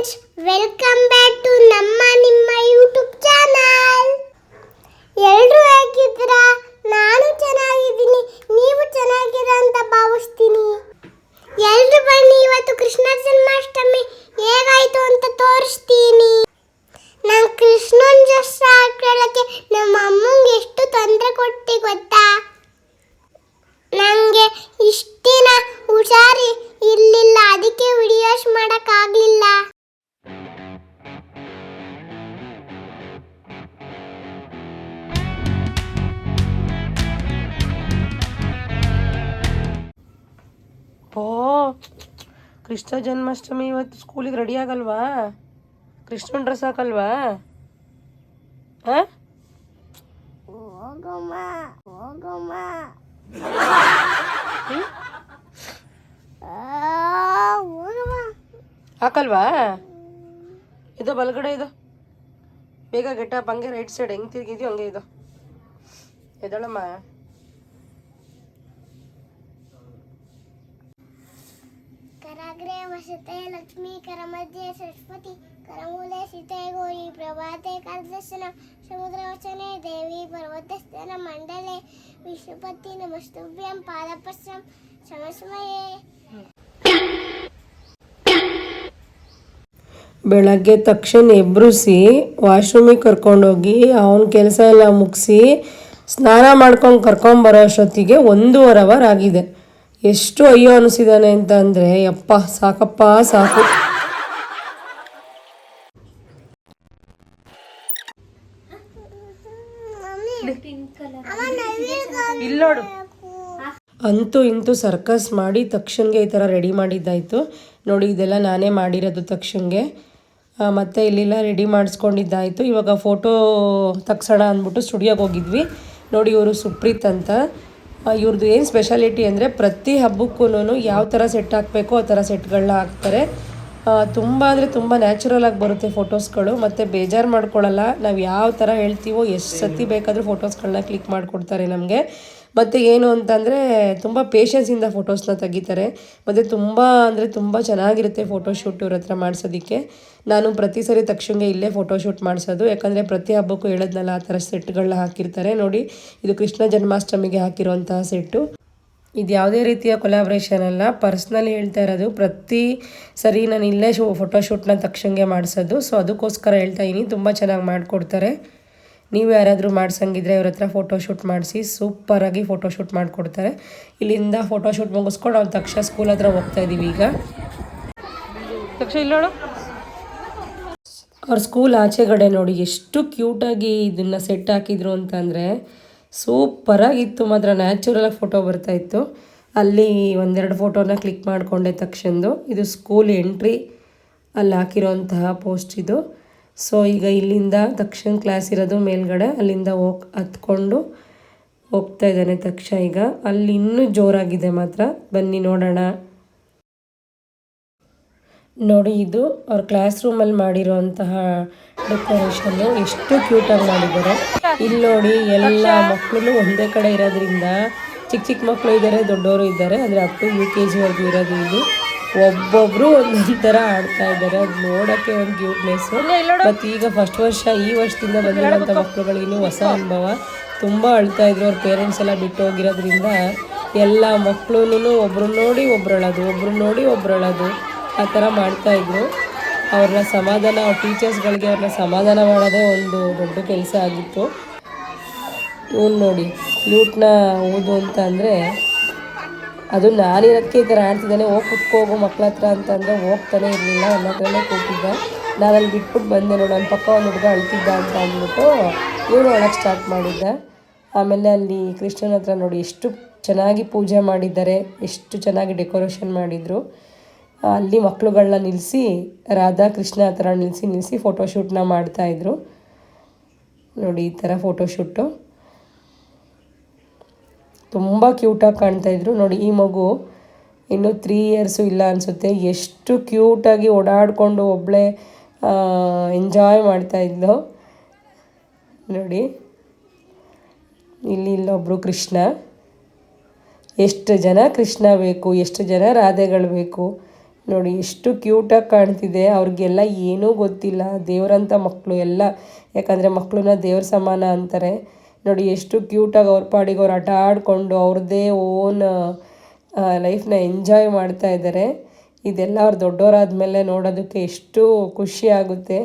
Friends welcome back to ನಮ್ಮ ನಿಮ್ಮ ಕೃಷ್ಣ ಜನ್ಮಾಷ್ಟಮಿ ಇವತ್ತು ಸ್ಕೂಲಿಗೆ ರೆಡಿ ಆಗಲ್ವಾ? ಕೃಷ್ಣನ್ ಡ್ರೆಸ್ ಹಾಕಲ್ವಾ? ಹಾಂ? ಹಾಕಲ್ವಾ? ಇದು ಬಲಗಡೆ ಇದು. ಬೇಗ ಗೆಟ್ಟ ಹಂಗೆ ರೈಟ್ ಸೈಡ್ ಹೆಂಗೆ ತಿರುಗಿದ್ಯೋ ಹಂಗೆ ಇದು. ಎದಳಮ್ಮ ಕರಾಗ್ರೆ ವಸತೆ ಲಕ್ಷ್ಮೀ, ಕರಮಧ್ಯೆ, ಸರಸ್ವತಿ, ಕರಮೂಲೆ ಸೀತೆ ಗೌರಿ ಪ್ರಭಾತೆ, ಕಾಲದರ್ಶನ ಸಮುದ್ರ ವಚನೆ ದೇವಿ, ಪರ್ವತಸ್ಥನ, ಮಂಡಲೆ ವಿಷ್ಣುಪತಿ ನಮಸ್ತುಭ್ಯಂ, ಪಾದಪಶ್ರಂ ಸಮಸ್ಮಯೇ ಬೆಳಗ್ಗೆ ತಕ್ಷಣ ಎಬ್ಬ್ರಿಸಿ ವಾಶ್ರೂಮಿಗೆ ಕರ್ಕೊಂಡೋಗಿ ಅವನ ಕೆಲಸ ಎಲ್ಲ ಮುಗಿಸಿ ಸ್ನಾನ ಮಾಡ್ಕೊಂಡು ಕರ್ಕೊಂಬರೋ ಅಷ್ಟೊತ್ತಿಗೆ ಒಂದೂವರೆ ಅವರ್ ಆಗಿದೆ. ಎಷ್ಟು ಅಯ್ಯೋ ಅನಿಸಿದಾನೆ ಅಂತ ಅಂದರೆ ಯಪ್ಪ ಸಾಕಪ್ಪ ಸಾಕು. ಇಲ್ಲೋಡು ಅಂತೂ ಇಂತೂ ಸರ್ಕಸ್ ಮಾಡಿ ತಕ್ಷಣಗೆ ಈ ಥರ ರೆಡಿ ಮಾಡಿದ್ದಾಯಿತು. ನೋಡಿ ಇದೆಲ್ಲ ನಾನೇ ಮಾಡಿರೋದು ತಕ್ಷಣಗೆ. ಮತ್ತು ಇಲ್ಲೆಲ್ಲ ರೆಡಿ ಮಾಡಿಸ್ಕೊಂಡಿದ್ದಾಯಿತು. ಇವಾಗ ಫೋಟೋ ತಕ್ಷಣ ಅಂದ್ಬಿಟ್ಟು ಸ್ಟುಡಿಯೋಗೆ ಹೋಗಿದ್ವಿ. ನೋಡಿ ಇವರು ಸುಪ್ರೀತ್ ಅಂತ. ಇವ್ರದ್ದು ಏನು ಸ್ಪೆಷಾಲಿಟಿ ಅಂದರೆ ಪ್ರತಿ ಹಬ್ಬಕ್ಕೂ ಯಾವ ಥರ ಸೆಟ್ ಹಾಕಬೇಕು ಆ ಥರ ಸೆಟ್ಗಳನ್ನ ಹಾಕ್ತಾರೆ. ತುಂಬ ಅಂದರೆ ತುಂಬ ನ್ಯಾಚುರಲ್ ಆಗಿ ಬರುತ್ತೆ ಫೋಟೋಸ್ಗಳು ಮತ್ತು ಬೇಜಾರು ಮಾಡ್ಕೊಳ್ಳಲ್ಲ ನಾವು ಯಾವ ಥರ ಹೇಳ್ತೀವೋ ಎಷ್ಟು ಸತಿ ಬೇಕಾದರೂ ಫೋಟೋಸ್ಗಳನ್ನ ಕ್ಲಿಕ್ ಮಾಡಿಕೊಡ್ತಾರೆ ನಮಗೆ. ಮತ್ತು ಏನು ಅಂತಂದರೆ ತುಂಬ ಪೇಷನ್ಸಿಂದ ಫೋಟೋಸ್ನ ತೆಗಿತಾರೆ. ಮತ್ತು ತುಂಬ ಅಂದರೆ ತುಂಬ ಚೆನ್ನಾಗಿರುತ್ತೆ ಫೋಟೋಶೂಟ್ ಇವ್ರ ಹತ್ರ ಮಾಡಿಸೋದಕ್ಕೆ. ನಾನು ಪ್ರತಿ ಸರಿ ತಕ್ಷಣಗೆ ಇಲ್ಲೇ ಫೋಟೋಶೂಟ್ ಮಾಡಿಸೋದು. ಯಾಕಂದರೆ ಪ್ರತಿ ಹಬ್ಬಕ್ಕೂ ಹೇಳೋದ್ನಲ್ಲ ಆ ಥರ ಸೆಟ್ಗಳನ್ನ ಹಾಕಿರ್ತಾರೆ. ನೋಡಿ, ಇದು ಕೃಷ್ಣ ಜನ್ಮಾಷ್ಟಮಿಗೆ ಹಾಕಿರುವಂತಹ ಸೆಟ್ಟು ಇದು ಯಾವುದೇ ರೀತಿಯ ಕೊಲಾಬ್ರೇಷನ್ ಅಲ್ಲ. ಪರ್ಸ್ನಲಿ ಹೇಳ್ತಾ ಇರೋದು, ಪ್ರತಿ ಸರಿ ನಾನು ಇಲ್ಲೇ ಶೂ ಫೋಟೋಶೂಟ್ನ ತಕ್ಷಣಗೆ ಮಾಡಿಸೋದು. ಸೊ ಅದಕ್ಕೋಸ್ಕರ ಹೇಳ್ತಾ ಇದ್ದೀನಿ ತುಂಬ ಚೆನ್ನಾಗಿ ಮಾಡಿಕೊಡ್ತಾರೆ. ನೀವು ಯಾರಾದರೂ ಮಾಡ್ಸಂಗಿದ್ರೆ ಇವ್ರ ಹತ್ರ ಫೋಟೋಶೂಟ್ ಮಾಡಿಸಿ ಸೂಪರಾಗಿ ಫೋಟೋಶೂಟ್ ಮಾಡಿಕೊಡ್ತಾರೆ. ಇಲ್ಲಿಂದ ಫೋಟೋಶೂಟ್ ಮುಗಿಸ್ಕೊಂಡು ನಾವು ತಕ್ಷಣ ಸ್ಕೂಲ್ ಹತ್ರ ಹೋಗ್ತಾ ಇದ್ದೀವಿ ಈಗ. ತಕ್ಷಣ ಇಲ್ಲೋಳು ಅವ್ರ ಸ್ಕೂಲ್ ಆಚೆಗಡೆ ನೋಡಿ ಎಷ್ಟು ಕ್ಯೂಟಾಗಿ ಇದನ್ನು ಸೆಟ್ ಹಾಕಿದ್ರು ಅಂತಂದರೆ ಸೂಪರಾಗಿತ್ತು ಮಾತ್ರ. ನ್ಯಾಚುರಲಾಗಿ ಫೋಟೋ ಬರ್ತಾಯಿತ್ತು ಅಲ್ಲಿ ಒಂದೆರಡು ಫೋಟೋನ ಕ್ಲಿಕ್ ಮಾಡಿಕೊಂಡೆ ತಕ್ಷಣದ್ದು ಇದು ಸ್ಕೂಲ್ ಎಂಟ್ರಿ ಅಲ್ಲಿ ಹಾಕಿರೋಂತಹ ಪೋಸ್ಟ್ ಇದು. ಸೊ ಈಗ ಇಲ್ಲಿಂದ ತಕ್ಷಣ ಕ್ಲಾಸ್ ಇರೋದು ಮೇಲ್ಗಡೆ ಅಲ್ಲಿಂದ ಹೋಗ್ ಹತ್ಕೊಂಡು ಹೋಗ್ತಾ ಇದ್ದಾನೆ ತಕ್ಷಣ ಈಗ. ಅಲ್ಲಿ ಇನ್ನೂ ಜೋರಾಗಿದೆ ಮಾತ್ರ. ಬನ್ನಿ ನೋಡೋಣ. ನೋಡಿ ಇದು ಅವ್ರ ಕ್ಲಾಸ್ ರೂಮಲ್ಲಿ ಮಾಡಿರುವಂತಹ ಡೆಕೋರೇಷನ್ನು ಎಷ್ಟು ಕ್ಯೂಟಾಗಿ ಮಾಡಿದ್ದಾರೆ. ಇಲ್ಲಿ ನೋಡಿ ಎಲ್ಲ ಮಕ್ಕಳು ಒಂದೇ ಕಡೆ ಇರೋದ್ರಿಂದ ಚಿಕ್ಕ ಚಿಕ್ಕ ಮಕ್ಕಳು ಇದ್ದಾರೆ ದೊಡ್ಡವರು ಇದ್ದಾರೆ ಅಂದರೆ ಅಪ್ ಟು ಯು ಕೆ ಜಿವರೆಗೂ ಇರೋದು ಇದು. ಒಬ್ಬೊಬ್ಬರು ಒಂದೊಂದು ಥರ ಆಡ್ತಾ ಇದ್ದಾರೆ. ಅದು ನೋಡೋಕ್ಕೆ ಒಂದು ಕ್ಯೂಟ್ನೆಸ್ಸು ಮತ್ತು ಈಗ ಫಸ್ಟ್ ವರ್ಷ ಈ ವರ್ಷದಿಂದ ಬಂದಿರೋಂಥ ಮಕ್ಕಳುಗಳಿಗೂ ಹೊಸ ಅನುಭವ. ತುಂಬ ಅಳ್ತಾ ಇದ್ರು. ಅವ್ರ ಪೇರೆಂಟ್ಸ್ ಎಲ್ಲ ಬಿಟ್ಟು ಹೋಗಿರೋದ್ರಿಂದ ಎಲ್ಲ ಮಕ್ಕಳು ಒಬ್ರು ನೋಡಿ ಒಬ್ರು ಅಳೋದು ಒಬ್ರು ನೋಡಿ ಒಬ್ರು ಅಳೋದು ಆ ಥರ ಮಾಡ್ತಾಯಿದ್ರು ಅವ್ರನ್ನ ಸಮಾಧಾನ ಅವ್ರ ಟೀಚರ್ಸ್ಗಳಿಗೆ ಅವ್ರನ್ನ ಸಮಾಧಾನ ಮಾಡೋದೇ ಒಂದು ದೊಡ್ಡ ಕೆಲಸ ಆಗಿತ್ತು. ಇವ್ನು ನೋಡಿ ಫ್ಲೂಟ್ನ ಓದು ಅಂತ ಅಂದರೆ ಅದು ನಾನಿರೋದಕ್ಕೆ ಈ ಥರ ಆಡ್ತಿದ್ದಾನೆ ಹೋಗಿ ಕುತ್ಕೋಗು ಮಕ್ಳ ಹತ್ರ ಅಂತಂದರೆ ಹೋಗ್ತಾನೆ ಇರಲಿಲ್ಲ. ನನ್ನ ಹತ್ರನೇ ಕೂತಿದ್ದ. ನಾನು ಅಲ್ಲಿ ಬಿಟ್ಬಿಟ್ಟು ಬಂದೆ ನೋಡು. ನನ್ನ ಪಕ್ಕ ಒಂದು ಹುಡುಗ ಅಳ್ತಿದ್ದ ಅಂತ ಅಂದ್ಬಿಟ್ಟು ಇವನು ಒಳಗೆ ಸ್ಟಾರ್ಟ್ ಮಾಡಿದ್ದ. ಆಮೇಲೆ ಅಲ್ಲಿ ಕೃಷ್ಣನ ಹತ್ರ ನೋಡಿ ಎಷ್ಟು ಚೆನ್ನಾಗಿ ಪೂಜೆ ಮಾಡಿದ್ದಾರೆ. ಎಷ್ಟು ಚೆನ್ನಾಗಿ ಡೆಕೋರೇಷನ್ ಮಾಡಿದರು. ಅಲ್ಲಿ ಮಕ್ಕಳುಗಳನ್ನ ನಿಲ್ಲಿಸಿ ರಾಧಾ ಕೃಷ್ಣ ಥರ ನಿಲ್ಲಿಸಿ ನಿಲ್ಲಿಸಿ ಫೋಟೋಶೂಟ್ನ ಮಾಡ್ತಾಯಿದ್ರು ನೋಡಿ ಈ ಥರ ಫೋಟೋಶೂಟು ತುಂಬ ಕ್ಯೂಟಾಗಿ ಕಾಣ್ತಾ ಇದ್ರು. ನೋಡಿ, ಈ ಮಗು ಇನ್ನೂ ತ್ರೀ ಇಯರ್ಸು ಇಲ್ಲ ಅನಿಸುತ್ತೆ. ಎಷ್ಟು ಕ್ಯೂಟಾಗಿ ಓಡಾಡಿಕೊಂಡು ಒಬ್ಬಳೇ ಎಂಜಾಯ್ ಮಾಡ್ತಾ ಇದ್ಲು. ನೋಡಿ, ಇಲ್ಲಿ ಇಲ್ಲೊಬ್ಬರು ಕೃಷ್ಣ. ಎಷ್ಟು ಜನ ಕೃಷ್ಣ ಬೇಕು, ಎಷ್ಟು ಜನ ರಾಧೆಗಳು ಬೇಕು. ನೋಡಿ, ಎಷ್ಟು ಕ್ಯೂಟಾಗಿ ಕಾಣ್ತಿದೆ. ಅವ್ರಿಗೆಲ್ಲ ಏನೂ ಗೊತ್ತಿಲ್ಲ. ದೇವರಂಥ ಮಕ್ಕಳು ಎಲ್ಲ, ಯಾಕಂದರೆ ಮಕ್ಕಳನ್ನ ದೇವ್ರ ಸಮಾನ ಅಂತಾರೆ. ನೋಡಿ, ಎಷ್ಟು ಕ್ಯೂಟಾಗಿ ಅವ್ರ ಪಾಡಿಗೆ ಅವ್ರು ಆಟ ಆಡಿಕೊಂಡು ಅವ್ರದ್ದೇ ಓನ್ ಲೈಫ್ನ ಎಂಜಾಯ್ ಮಾಡ್ತಾ ಇದ್ದಾರೆ ಇದೆಲ್ಲ ಅವ್ರು ದೊಡ್ಡವರಾದ್ಮೇಲೆ ನೋಡೋದಕ್ಕೆ ಎಷ್ಟು ಖುಷಿ ಆಗುತ್ತೆ.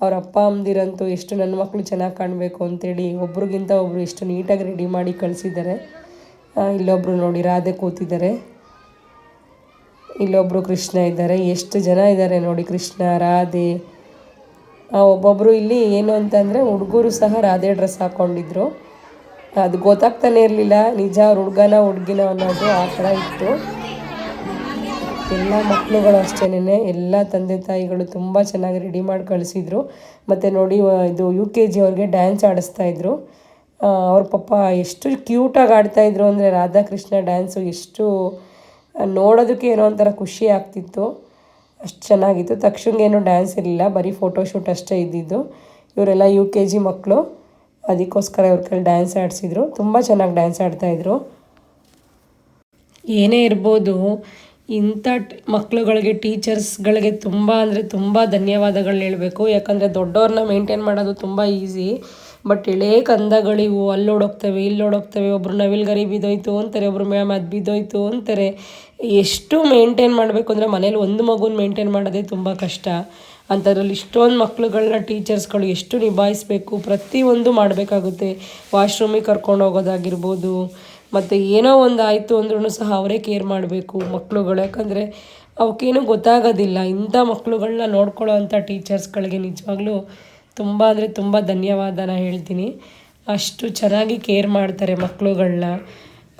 ಅವ್ರ ಅಪ್ಪ ಅಮ್ಮದಿರಂತೂ ಎಷ್ಟು ನನ್ನ ಮಕ್ಕಳು ಚೆನ್ನಾಗಿ ಕಾಣಬೇಕು ಅಂತೇಳಿ ಒಬ್ರಿಗಿಂತ ಒಬ್ಬರು ಎಷ್ಟು ನೀಟಾಗಿ ರೆಡಿ ಮಾಡಿ ಕಳಿಸಿದ್ದಾರೆ ಇಲ್ಲೊಬ್ರು ನೋಡಿ ರಾಧೆ ಕೂತಿದ್ದಾರೆ ಇಲ್ಲೊಬ್ಬರು ಕೃಷ್ಣ ಇದ್ದಾರೆ ಎಷ್ಟು ಜನ ಇದ್ದಾರೆ ನೋಡಿ ಕೃಷ್ಣ, ರಾಧೆ ಆ, ಒಬ್ಬೊಬ್ರು ಇಲ್ಲಿ ಏನು ಅಂತಂದರೆ ಹುಡುಗರು ಸಹ ರಾಧೆ ಡ್ರೆಸ್ ಹಾಕ್ಕೊಂಡಿದ್ರು ಅದು ಗೊತ್ತಾಗ್ತಾನೆ ಇರಲಿಲ್ಲ ನಿಜ ಅವ್ರ ಹುಡುಗನ ಹುಡುಗಿನ ಅನ್ನೋದು ಆ ಥರ ಇತ್ತು. ಎಲ್ಲ ಮಕ್ಕಳುಗಳು ಅಷ್ಟೇನೆ ಎಲ್ಲ ತಂದೆ ತಾಯಿಗಳು ತುಂಬ ಚೆನ್ನಾಗಿ ರೆಡಿ ಮಾಡಿ ಕಳಿಸಿದ್ರು. ಮತ್ತು ನೋಡಿ ಇದು ಯು ಕೆ ಜಿ ಅವ್ರಿಗೆ ಡ್ಯಾನ್ಸ್ ಆಡಿಸ್ತಾ ಇದ್ರು. ಆ, ಅವ್ರ ಪಪ್ಪ ಎಷ್ಟು ಕ್ಯೂಟಾಗಿ ಆಡ್ತಾಯಿದ್ರು ಅಂದರೆ ರಾಧಾಕೃಷ್ಣ ಡ್ಯಾನ್ಸು ಎಷ್ಟು ನೋಡೋದಕ್ಕೆ ಏನೋ ಒಂಥರ ಖುಷಿ ಆಗ್ತಿತ್ತು. ಅಷ್ಟು ಚೆನ್ನಾಗಿತ್ತು. ತಕ್ಷಣಗೇನು ಡ್ಯಾನ್ಸ್ ಇರಲಿಲ್ಲ. ಬರೀ ಫೋಟೋಶೂಟ್ ಅಷ್ಟೇ ಇದ್ದಿದ್ದು. ಇವರೆಲ್ಲ ಯು ಕೆ ಜಿ ಮಕ್ಕಳು ಅದಕ್ಕೋಸ್ಕರ ಇವ್ರ ಕೈಲಿ ಡ್ಯಾನ್ಸ್ ಆಡಿಸಿದ್ರು. ತುಂಬ ಚೆನ್ನಾಗಿ ಡ್ಯಾನ್ಸ್ ಆಡ್ತಾಯಿದ್ರು ಏನೇ ಇರ್ಬೋದು, ಇಂಥ ಮಕ್ಕಳುಗಳಿಗೆ ಟೀಚರ್ಸ್ಗಳಿಗೆ ತುಂಬ ಅಂದರೆ ತುಂಬ ಧನ್ಯವಾದಗಳು ಹೇಳಬೇಕು. ಯಾಕಂದರೆ ದೊಡ್ಡವ್ರನ್ನ ಮೇಂಟೈನ್ ಮಾಡೋದು ತುಂಬ ಈಸಿ ಬಟ್ ಎಳೆ ಕಂದಗಳಿವು ಅಲ್ಲಿ ಓಡೋಗ್ತವೆ ಇಲ್ಲಿ ಓಡೋಗ್ತವೆ ಒಬ್ರು ನವಿಲ್ಗರಿ ಬಿದ್ದೋಯ್ತು ಅಂತಾರೆ, ಒಬ್ರು ಮ್ಯಾಮ್ ಅದು ಬಿದ್ದೋಯ್ತು ಅಂತಾರೆ. ಎಷ್ಟು ಮೇಂಟೈನ್ ಮಾಡಬೇಕು ಅಂದರೆ ಮನೇಲಿ ಒಂದು ಮಗುನ ಮೇಂಟೈನ್ ಮಾಡೋದೇ ತುಂಬ ಕಷ್ಟ. ಅಂಥದ್ರಲ್ಲಿ ಇಷ್ಟೊಂದು ಮಕ್ಳುಗಳನ್ನ ಟೀಚರ್ಸ್ಗಳು ಎಷ್ಟು ನಿಭಾಯಿಸಬೇಕು ಪ್ರತಿಯೊಂದು ಮಾಡಬೇಕಾಗುತ್ತೆ. ವಾಶ್ರೂಮಿಗೆ ಕರ್ಕೊಂಡು ಹೋಗೋದಾಗಿರ್ಬೋದು, ಮತ್ತು ಏನೋ ಒಂದು ಆಯಿತು ಅಂದ್ರೂ ಸಹ ಅವರೇ ಕೇರ್ ಮಾಡಬೇಕು ಮಕ್ಕಳುಗಳು ಯಾಕಂದರೆ ಅವಕ್ಕೇನು ಗೊತ್ತಾಗೋದಿಲ್ಲ, ಇಂಥ ಮಕ್ಕಳುಗಳನ್ನ ನೋಡ್ಕೊಳ್ಳೋ ಅಂಥ ಟೀಚರ್ಸ್ಗಳಿಗೆ ನಿಜವಾಗ್ಲೂ ತುಂಬ ಅಂದರೆ ತುಂಬ ಧನ್ಯವಾದನ ಹೇಳ್ತೀನಿ. ಅಷ್ಟು ಚೆನ್ನಾಗಿ ಕೇರ್ ಮಾಡ್ತಾರೆ ಮಕ್ಕಳುಗಳನ್ನ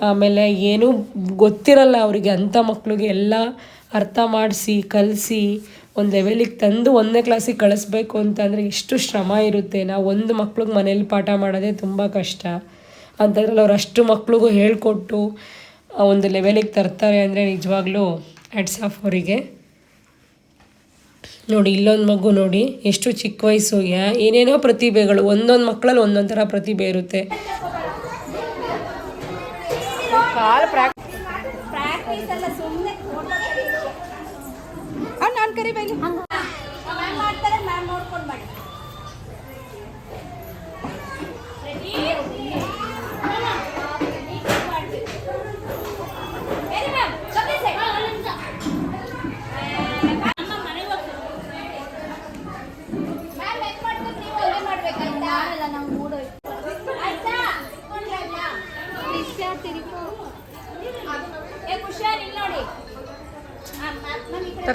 ಆಮೇಲೆ ಏನೂ ಗೊತ್ತಿರಲ್ಲ ಅವರಿಗೆ ಅಂಥ ಮಕ್ಕಳಿಗೆ ಎಲ್ಲ ಅರ್ಥ ಮಾಡಿಸಿ, ಕಲಿಸಿ, ಒಂದು ಲೆವೆಲಿಗೆ ತಂದು ಒಂದನೇ ಕ್ಲಾಸಿಗೆ ಕಳಿಸ್ಬೇಕು ಅಂತಂದರೆ ಎಷ್ಟು ಶ್ರಮ ಇರುತ್ತೆ. ನಾವು ಒಂದು ಮಕ್ಳಿಗೆ ಮನೇಲಿ ಪಾಠ ಮಾಡೋದೇ ತುಂಬ ಕಷ್ಟ. ಅಂಥದ್ರಲ್ಲಿ ಅವ್ರು ಅಷ್ಟು ಮಕ್ಳಿಗೂ ಹೇಳಿಕೊಟ್ಟು ಒಂದು ಲೆವೆಲಿಗೆ ತರ್ತಾರೆ ಅಂದರೆ ನಿಜವಾಗ್ಲೂ ಆಫ್ ಅವರಿಗೆ. ನೋಡಿ ಇಲ್ಲೊಂದು ಮಗು ನೋಡಿ ಎಷ್ಟು ಚಿಕ್ಕ ವಯಸ್ಸು. ಏನೇನೋ ಪ್ರತಿಭೆಗಳು ಒಂದೊಂದು ಮಕ್ಕಳಲ್ಲಿ ಒಂದೊಂದು ಥರ ಪ್ರತಿಭೆ ಇರುತ್ತೆ. ನಾನು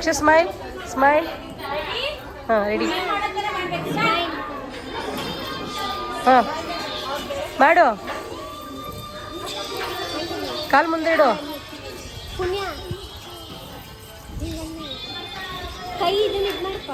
ಕಡೆ ಸ್ಮೈಲ್ ಸ್ಮೈಲ್? ಹಾಂ ರೆಡಿ ಹಾಂ ಮಾಡು ಕಾಲು ಮುಂದೆ ಇಡು ಪುಣ್ಯ ಕೈ ಇದನ್ನ ಇದು ಮಾಡಪ್ಪ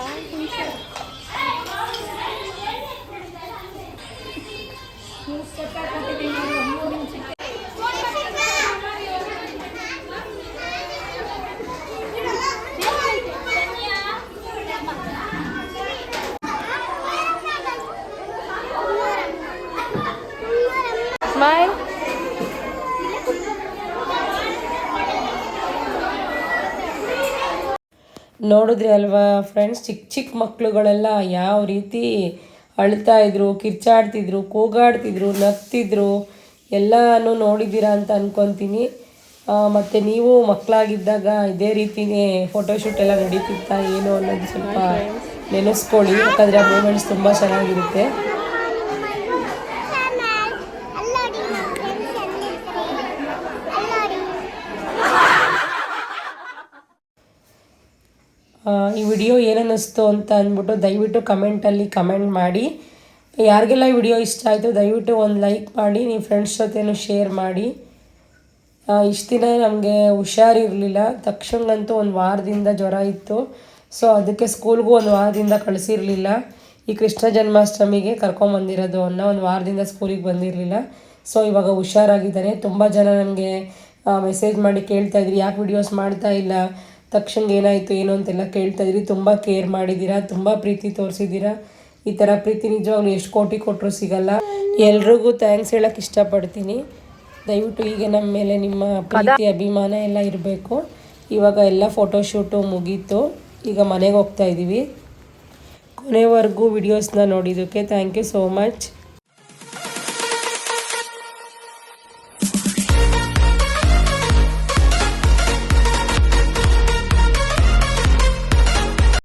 ಸ್ಮೈಲ್ ನೋಡಿದ್ರಿ ಅಲ್ವಾ ಫ್ರೆಂಡ್ಸ್ ಚಿಕ್ಕ ಚಿಕ್ಕ ಮಕ್ಕಳುಗಳೆಲ್ಲ ಯಾವ ರೀತಿ ಅಳ್ತಾ ಇದ್ರು ಕಿರ್ಚಾಡ್ತಿದ್ರು ಕೂಗಾಡ್ತಿದ್ರು ನಗ್ತಿದ್ರು ಎಲ್ಲನೂ ನೋಡಿದ್ದೀರಾ ಅಂತ ಅನ್ಕೊತೀನಿ. ಮತ್ತು ನೀವು ಮಕ್ಕಳಾಗಿದ್ದಾಗ ಇದೇ ರೀತಿನೇ ಫೋಟೋಶೂಟ್ ಎಲ್ಲ ನಡೀತಿತ್ತಾ ಏನು ಅನ್ನೋದು ಸ್ವಲ್ಪ ನೆನೆಸ್ಕೊಳ್ಳಿ ಯಾಕಂದರೆ ಆ ಮೂಮೆಂಟ್ಸ್ ತುಂಬ ಚೆನ್ನಾಗಿರುತ್ತೆ ಅಲ್ಲೋಡಿ ನಮ್ಮ ಫ್ರೆಂಡ್ಸ್ ಅಲ್ಲೋಡಿ ಆ, ಈ ವಿಡಿಯೋ ಏನನ್ನಿಸ್ತು ಅಂತ ಅಂದ್ಬಿಟ್ಟು ದಯವಿಟ್ಟು ಕಮೆಂಟಲ್ಲಿ ಕಮೆಂಟ್ ಮಾಡಿ. ಯಾರಿಗೆಲ್ಲ ಈ ವಿಡಿಯೋ ಇಷ್ಟ ಆಯಿತು, ದಯವಿಟ್ಟು ಒಂದು ಲೈಕ್ ಮಾಡಿ ನಿಮ್ಮ ಫ್ರೆಂಡ್ಸ್ ಜೊತೆನೂ ಶೇರ್ ಮಾಡಿ. ಇಷ್ಟು ದಿನ ನಮಗೆ ಹುಷಾರಿರಲಿಲ್ಲ. ತಕ್ಷಣಗಂತೂ ಒಂದು ವಾರದಿಂದ ಜ್ವರ ಇತ್ತು. ಸೊ ಅದಕ್ಕೆ ಸ್ಕೂಲ್ಗೂ ಒಂದು ವಾರದಿಂದ ಕಳಿಸಿರಲಿಲ್ಲ. ಈ ಕೃಷ್ಣ ಜನ್ಮಾಷ್ಟಮಿಗೆ ಕರ್ಕೊಂಬಂದಿರೋದು ಅನ್ನೋ ಒಂದು ವಾರದಿಂದ ಸ್ಕೂಲಿಗೆ ಬಂದಿರಲಿಲ್ಲ. ಸೊ ಇವಾಗ ಹುಷಾರಾಗಿದ್ದಾರೆ. ತುಂಬ ಜನ ನನಗೆ ಮೆಸೇಜ್ ಮಾಡಿ ಕೇಳ್ತಾಯಿದ್ರು ಯಾಕೆ ವಿಡಿಯೋಸ್ ಮಾಡ್ತಾ ಇಲ್ಲ? ತಕ್ಷಣ ಏನಾಯಿತು, ಏನು ಅಂತೆಲ್ಲ ಕೇಳ್ತಾ ಇದ್ರಿ. ತುಂಬ ಕೇರ್ ಮಾಡಿದ್ದೀರಾ, ತುಂಬ ಪ್ರೀತಿ ತೋರಿಸಿದ್ದೀರಾ. ಈ ಥರ ಪ್ರೀತಿ ನಿಜವಾಗ್ಲೂ ಎಷ್ಟು ಕೋಟಿ ಕೊಟ್ಟರು ಸಿಗಲ್ಲ. ಎಲ್ರಿಗೂ ಥ್ಯಾಂಕ್ಸ್ ಹೇಳಕ್ಕೆ ಇಷ್ಟಪಡ್ತೀನಿ. ದಯವಿಟ್ಟು ಈಗ ನಮ್ಮ ಮೇಲೆ ನಿಮ್ಮ ಪ್ರೀತಿ, ಅಭಿಮಾನ ಎಲ್ಲ ಇರಬೇಕು. ಇವಾಗ ಎಲ್ಲ ಫೋಟೋಶೂಟು ಮುಗೀತು. ಈಗ ಮನೆಗೆ ಹೋಗ್ತಾ ಇದ್ದೀವಿ ಕೊನೆವರೆಗೂ ವಿಡಿಯೋಸ್ನ ನೋಡಿದ್ದಕ್ಕೆ ಥ್ಯಾಂಕ್ ಯು ಸೋ ಮಚ್